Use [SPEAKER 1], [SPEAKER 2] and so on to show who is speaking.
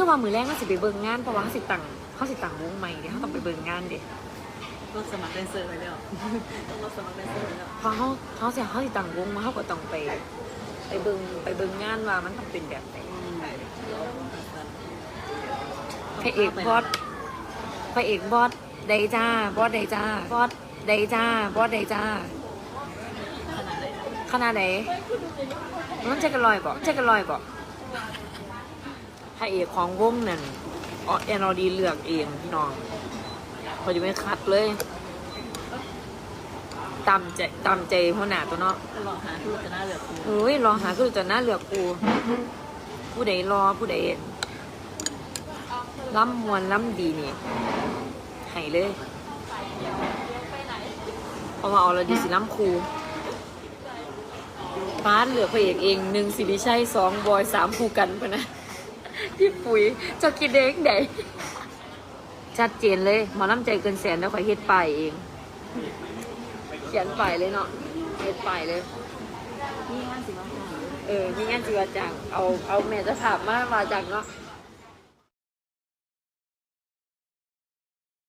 [SPEAKER 1] คือว่ามือแรกเขาสิไปเบิ่งงานเพราะว่าเขาสิตังเขาสิตังวงใหม่เดี๋ยวเขาต้องไปเบิ่งงานเดี๋ยว
[SPEAKER 2] รถสมัครแดนเซอร์ไปแล้วต้องรถสมัครแดนเซอร์ไปแล้ว
[SPEAKER 1] พอเขาเขาสิเขาสิตังวงมาเขาก็ต้องไป ไปเบิ่งไปเบิ่งงานว่ามันต้องเป็นแบบไหนพระเอกบอสพระเอกบอสไดจ้าบอสไดจ้าบอสไดจ้าบอสไดจ้า
[SPEAKER 2] ขนาดไหน
[SPEAKER 1] ขนาดไหนมันจะกันลอยบ่จะกันลอยบ่ พระเอกของวงนั่นออแอนอดีเลือกเองพี่น้องเขาจะไม่คัดเลยตามใจตามใจหัวหน้าตัวเนาะ
[SPEAKER 2] ก็ลอหาทูตจะน่าเหลือกู
[SPEAKER 1] เฮ้ยรอหาคือจะน่าเลือกกูผู้ใดรอผู้ใดล้ำมวนล้ำดีนี่ให้เลยเพราะว่าเอาเราดีสิล้ำครูฟ้าเหลือกพระเอกเองหนึ่งสิริชัยสองบอยสามคูกันปะนะ พี่ปุ๋ยเจะกินเด็กไหนชัดเจนเลยหมอน้ำใจเกินแสนแล้วคอยเฮ็ดป้ายเอง เขียนป้ายเลยเนาะเฮ็ดป้ายเลย
[SPEAKER 2] นี่งานสิมา
[SPEAKER 1] เออมีงานจีวาจังเอาเอาแม่จะถามมามาจังเนาะ